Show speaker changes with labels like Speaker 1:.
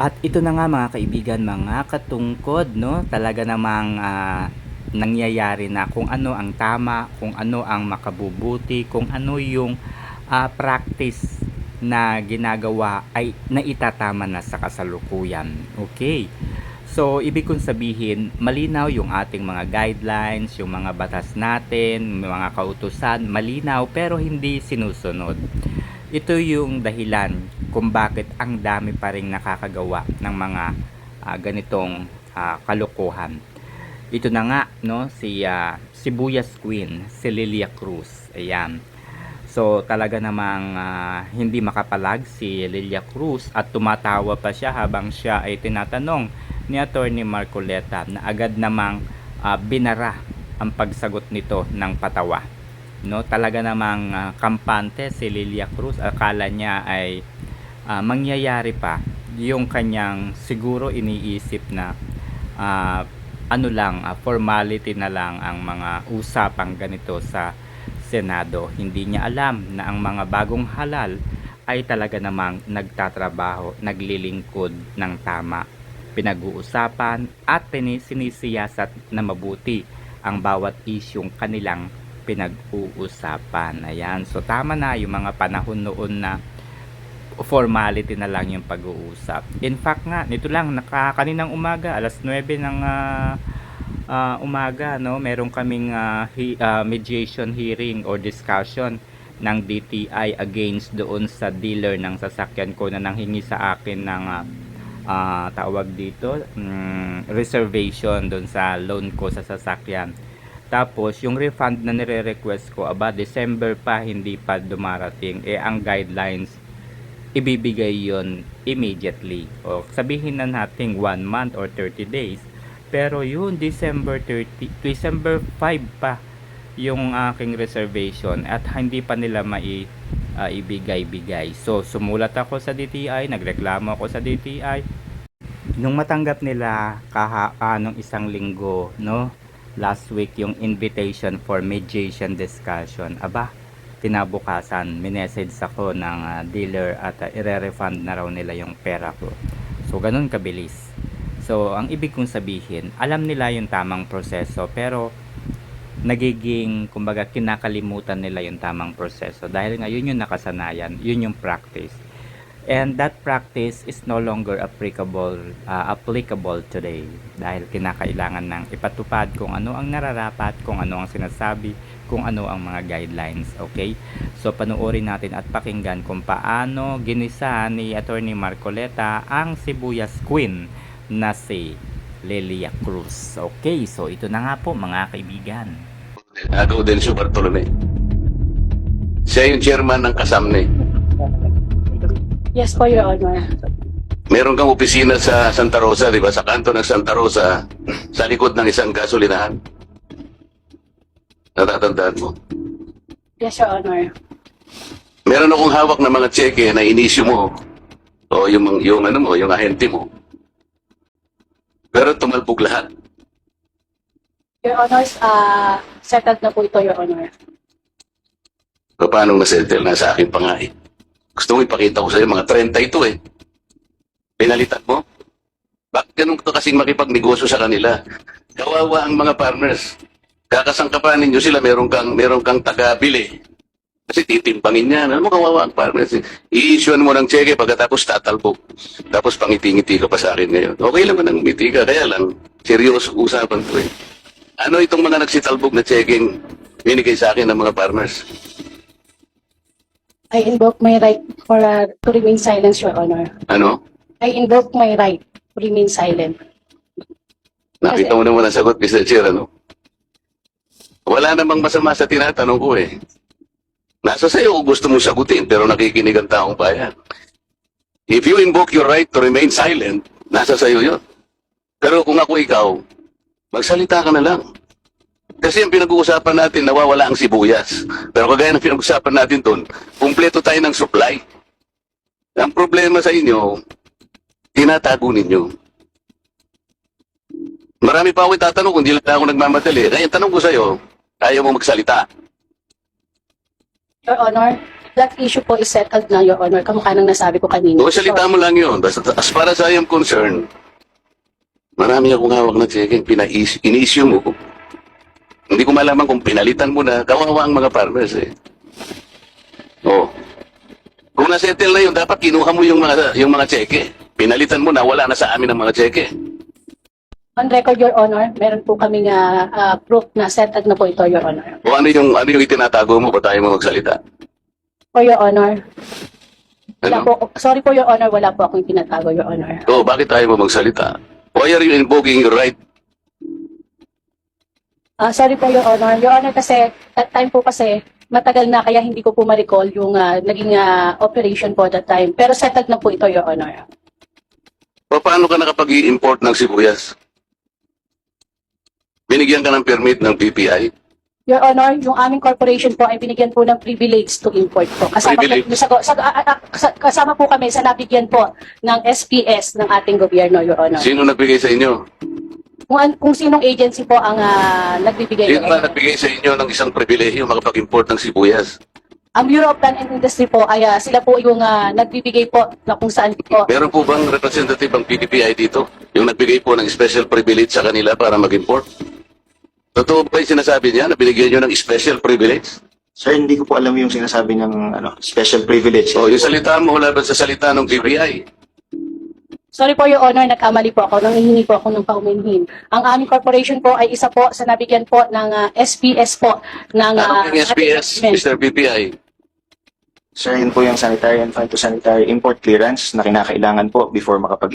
Speaker 1: At ito na nga mga kaibigan, mga katungkod, no? Talaga namang ah, nangyayari na kung ano ang tama, kung ano ang makabubuti, kung ano yung ah, practice na ginagawa ay naitatama na sa kasalukuyan. Okay. So, ibig kong sabihin, malinaw yung ating mga guidelines, yung mga batas natin, mga kautusan, malinaw pero hindi sinusunod. Ito yung dahilan kung bakit ang dami pa rin nakakagawa ng mga ah, ganitong ah, kalokohan. Ito na nga, no, si ah, Sibuyas Queen, si Lilia Cruz. Ayan. So, talaga namang ah, hindi makapalag si Lilia Cruz at tumatawa pa siya habang siya ay tinatanong ni Attorney Marcoleta na agad namang ah, binara ang pagsagot nito ng patawa. No, talaga namang ah, kampante si Lilia Cruz. Akala niya ay ah, mangyayari pa yung kanyang siguro iniisip na ah, ano lang, ah, formality na lang ang mga usapang ganito sa Senado. Hindi niya alam na ang mga bagong halal ay talaga namang nagtatrabaho, naglilingkod ng tama. Pinag-uusapan at sinisiyasat na mabuti ang bawat isyong kanilang pinag-uusapan. Ayan. So tama na yung mga panahon noon na formality na lang yung pag-uusap. In fact nga, nito lang, naka, kaninang umaga, alas 9 ng ah, ah, umaga, no, meron kaming ah, he- ah, mediation hearing or discussion ng DTI against doon sa dealer ng sasakyan ko na nanghingi sa akin ng ah, ah, tawag dito, mm, reservation doon sa loan ko sa sasakyan. Tapos, yung refund na nire-request ko, aba, December pa, hindi pa dumarating. Eh, ang guidelines, ibibigay yon immediately. O sabihin na natin 1 month or 30 days. Pero yun, December 30, December 5 pa yung aking reservation at hindi pa nila mai ah, ibigay-bigay. So, sumulat ako sa DTI, nagreklamo ako sa DTI. Nung matanggap nila kaha anong isang linggo, no? Last week yung invitation for mediation discussion. Aba, kinabukasan, minessage ako ng ah, dealer at ah, ire-refund na raw nila yung pera ko. So, ganun kabilis. So, ang ibig kong sabihin, alam nila yung tamang proseso, pero nagiging, kumbaga, kinakalimutan nila yung tamang proseso. Dahil nga, yun yung nakasanayan, yun yung practice. And that practice is no longer applicable ah, applicable today dahil kinakailangan ng ipatupad kung ano ang nararapat, kung ano ang sinasabi, kung ano ang mga guidelines, okay? So panoorin natin at pakinggan kung paano ginisa ni Attorney Marcoleta ang Sibuyas Queen na si Lelia Cruz. Okay, so ito na nga po mga kaibigan.
Speaker 2: Ako din si Bartolome. Siya yung chairman ng Kasamne.
Speaker 3: Yes po, Your Honor.
Speaker 2: Meron kang opisina sa Santa Rosa, di ba? Sa kanto ng Santa Rosa, sa likod ng isang gasolinahan. Natatandaan mo.
Speaker 3: Yes, Your Honor.
Speaker 2: Meron akong hawak na mga cheque na inisyu mo. O yung, yung ano mo, yung ahente mo. Pero tumalbog lahat.
Speaker 3: Your Honor, uh, settled na po ito, Your Honor.
Speaker 2: Paano na-settle? Nasa akin pa nga eh. Gusto mo ipakita ko sa'yo, mga 30 ito eh. Pinalitan mo? Bakit ganun ka kasing makipagnegosyo sa kanila? Kawawa ang mga farmers. Kakasangkapan ninyo sila, meron kang, meron kang taga-bili. Kasi titimpangin niya. Ano mo kawawa ang farmers? I-issuean mo ng cheque pagkatapos tatalbog. Tapos pangiti-ngiti ka pa sa akin ngayon. Okay lang nang ngiti ka, kaya lang, seryoso usapan to eh. Ano itong mga nagsitalbog na checking binigay sa akin ng mga farmers?
Speaker 3: I invoke my right for uh, to remain silent, Your Honor.
Speaker 2: Ano?
Speaker 3: I invoke my right to remain silent.
Speaker 2: Nakita mo naman ang sagot, Mr. Chair, ano? Wala namang masama sa tinatanong ko eh. Nasa sa'yo kung gusto mo sagutin, pero nakikinig ang taong bayan. If you invoke your right to remain silent, nasa sa'yo yun. Pero kung ako ikaw, magsalita ka na lang. Kasi ang pinag-uusapan natin, nawawala ang sibuyas. Pero kagaya ng pinag-uusapan natin doon, kumpleto tayo ng supply. Ang problema sa inyo, tinatago ninyo. Marami pa ako itatanong kung di lang ako nagmamadali. Kaya tanong ko sa'yo, ayaw mo magsalita.
Speaker 3: Your Honor, that issue po is settled na, Your Honor, kamukha ng nasabi ko kanina.
Speaker 2: O salita mo lang yun. Basta, as far as I am concerned, marami akong hawak na checking, pinais, in-issue mo. Hindi ko malaman kung pinalitan mo na, kawawa ang mga farmers eh. Oh. Kung nasettle na yun, dapat kinuha mo yung mga, yung mga cheque. Pinalitan mo na, wala na sa amin ang mga cheque.
Speaker 3: On record, Your Honor, meron po kaming ah, ah, proof na settled na po ito, Your Honor.
Speaker 2: O ano yung, ano yung itinatago mo ba tayo mo magsalita?
Speaker 3: Po, Your Honor. Wala
Speaker 2: Ano?
Speaker 3: po, sorry po, Your Honor, wala po akong tinatago, Your Honor.
Speaker 2: O bakit tayo mo magsalita? Why are you invoking your right?
Speaker 3: Ah, sorry po, Your Honor. Your Honor, kasi, that time po kasi, matagal na kaya hindi ko po ma-recall yung ah, naging ah, operation po that time. Pero settled na po ito, Your Honor.
Speaker 2: O paano ka nakapag-i-import ng sibuyas? Binigyan ka ng permit ng PPI?
Speaker 3: Your Honor, yung aming corporation po ay binigyan po ng privilege to import po. Kasama,
Speaker 2: Privilege?
Speaker 3: Po, sa, sa, ah, ah, sa- kasama po kami sa nabigyan po ng SPS ng ating gobyerno, Your Honor.
Speaker 2: Sino nagbigay sa inyo?
Speaker 3: Kung, an- kung sinong agency po ang ah, nagbibigay,
Speaker 2: ba
Speaker 3: Honor.
Speaker 2: nagbigay sa inyo ng isang pribilehyo makapag-import ng sibuyas?
Speaker 3: Ang Bureau of Land and Industry po ay ah, sila po yung ah, nagbibigay po na kung saan po.
Speaker 2: Meron po bang representative ang PPPI dito? Yung nagbigay po ng special privilege sa kanila para mag-import? Totoo ba yung sinasabi niya na binigyan nyo ng special privilege?
Speaker 4: Sir, hindi ko po alam yung sinasabi ng ano, special privilege.
Speaker 2: O yung salita mo laban sa salita ng PPI.
Speaker 3: Sorry po, Your Honor, nagkamali po ako. Nanghihingi po ako ng pauminhin. Ang aming corporation po ay isa po sa nabigyan po ng ah, SPS po ng
Speaker 2: Ano
Speaker 3: ah,
Speaker 2: yung SPS. Mr. PPI?
Speaker 4: Sir, yun po yung sanitary and phytosanitary import clearance na kinakailangan po before makapag